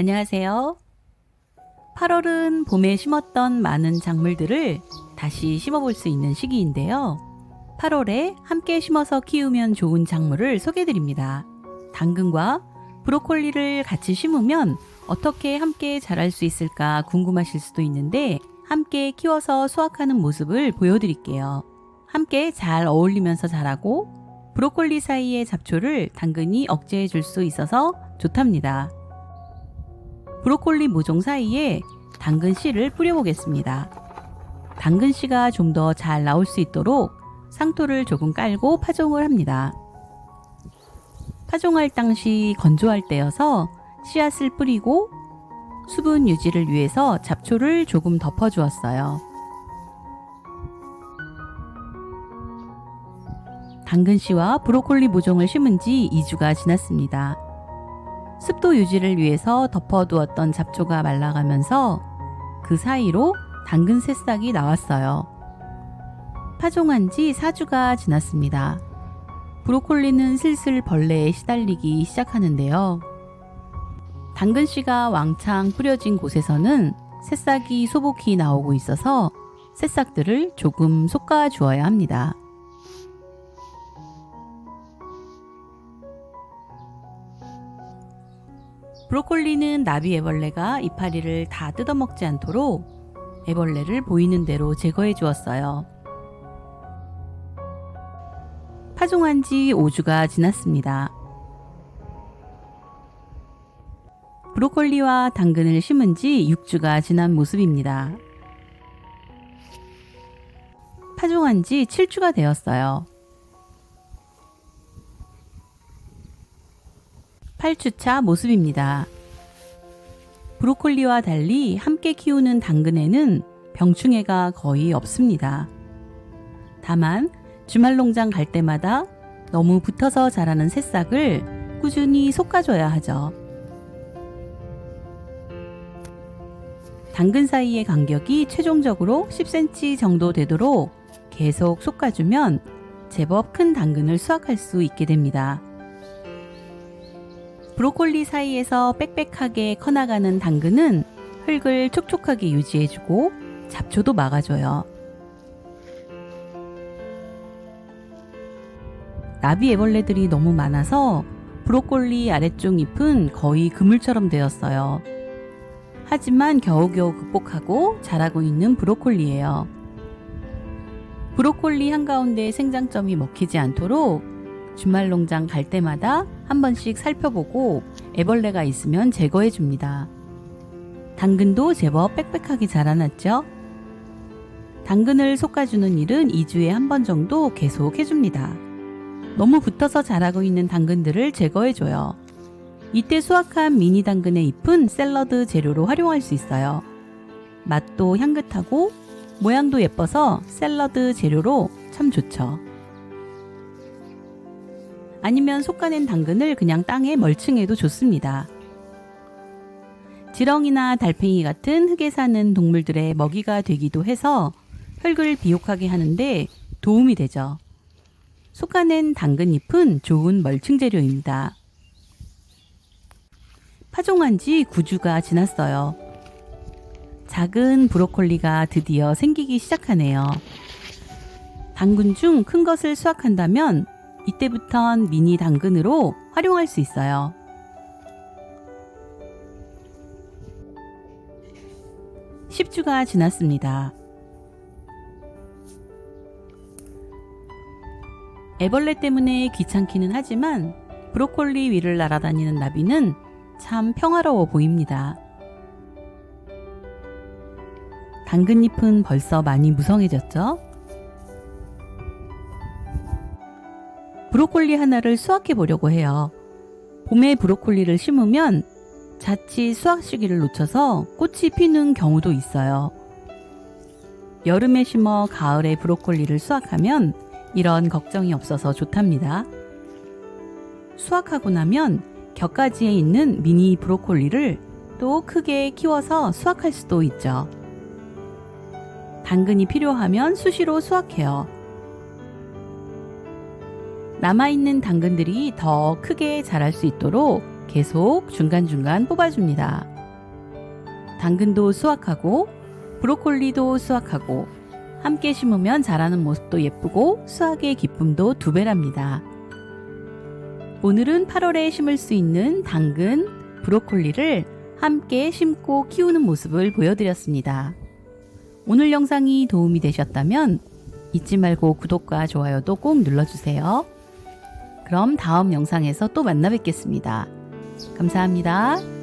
안녕하세요. 8월은 봄에 심었던 많은 작물들을 다시 심어볼 수 있는 시기인데요. 8월에 함께 심어서 키우면 좋은 작물을 소개드립니다. 당근과 브로콜리를 같이 심으면 어떻게 함께 자랄 수 있을까 궁금하실 수도 있는데 함께 키워서 수확하는 모습을 보여드릴게요. 함께 잘 어울리면서 자라고 브로콜리 사이의 잡초를 당근이 억제해 줄 수 있어서 좋답니다. 브로콜리 모종 사이에 당근 씨를 뿌려보겠습니다. 당근 씨가 좀 더 잘 나올 수 있도록 상토를 조금 깔고 파종을 합니다. 파종할 당시 건조할 때여서 씨앗을 뿌리고 수분 유지를 위해서 잡초를 조금 덮어주었어요. 당근 씨와 브로콜리 모종을 심은 지 2주가 지났습니다. 습도 유지를 위해서 덮어두었던 잡초가 말라가면서 그 사이로 당근 새싹이 나왔어요. 파종한 지 4주가 지났습니다. 브로콜리는 슬슬 벌레에 시달리기 시작하는데요. 당근 씨가 왕창 뿌려진 곳에서는 새싹이 소복히 나오고 있어서 새싹들을 조금 솎아 주어야 합니다. 브로콜리는 나비 애벌레가 이파리를 다 뜯어먹지 않도록 애벌레를 보이는 대로 제거해 주었어요. 파종한 지 5주가 지났습니다. 브로콜리와 당근을 심은 지 6주가 지난 모습입니다. 파종한 지 7주가 되었어요. 8주차 모습입니다. 브로콜리와 달리 함께 키우는 당근에는 병충해가 거의 없습니다. 다만 주말 농장 갈 때마다 너무 붙어서 자라는 새싹을 꾸준히 솎아줘야 하죠. 당근 사이의 간격이 최종적으로 10cm 정도 되도록 계속 솎아주면 제법 큰 당근을 수확할 수 있게 됩니다. 브로콜리 사이에서 빽빽하게 커나가는 당근은 흙을 촉촉하게 유지해주고 잡초도 막아줘요. 나비 애벌레들이 너무 많아서 브로콜리 아래쪽 잎은 거의 그물처럼 되었어요. 하지만 겨우겨우 극복하고 자라고 있는 브로콜리예요. 브로콜리 한가운데 생장점이 먹히지 않도록 주말 농장 갈 때마다 한 번씩 살펴보고 애벌레가 있으면 제거해 줍니다. 당근도 제법 빽빽하게 자라났죠? 당근을 솎아주는 일은 2주에 한 번 정도 계속 해줍니다. 너무 붙어서 자라고 있는 당근들을 제거해줘요. 이때 수확한 미니 당근의 잎은 샐러드 재료로 활용할 수 있어요. 맛도 향긋하고 모양도 예뻐서 샐러드 재료로 참 좋죠. 아니면 솎아낸 당근을 그냥 땅에 멀칭해도 좋습니다. 지렁이나 달팽이 같은 흙에 사는 동물들의 먹이가 되기도 해서 흙을 비옥하게 하는데 도움이 되죠. 솎아낸 당근잎은 좋은 멀칭 재료입니다. 파종한 지 9주가 지났어요. 작은 브로콜리가 드디어 생기기 시작하네요. 당근 중 큰 것을 수확한다면 이때부턴 미니 당근으로 활용할 수 있어요. (10주가) 지났습니다. 애벌레 때문에 귀찮기는 하지만 브로콜리 위를 날아다니는 나비는 참 평화로워 보입니다. 당근잎은 벌써 많이 무성해졌죠? 브로콜리 하나를 수확해 보려고 해요. 봄에 브로콜리를 심으면 자칫 수확 시기를 놓쳐서 꽃이 피는 경우도 있어요. 여름에 심어 가을에 브로콜리를 수확하면 이런 걱정이 없어서 좋답니다. 수확하고 나면 격가지에 있는 미니 브로콜리를 또 크게 키워서 수확할 수도 있죠. 당근이 필요하면 수시로 수확해요. 남아있는 당근들이 더 크게 자랄 수 있도록 계속 중간중간 뽑아줍니다. 당근도 수확하고 브로콜리도 수확하고 함께 심으면 자라는 모습도 예쁘고 수확의 기쁨도 두 배랍니다. 오늘은 8월에 심을 수 있는 당근, 브로콜리를 함께 심고 키우는 모습을 보여드렸습니다. 오늘 영상이 도움이 되셨다면 잊지 말고 구독과 좋아요도 꼭 눌러주세요. 그럼 다음 영상에서 또 만나 뵙겠습니다. 감사합니다.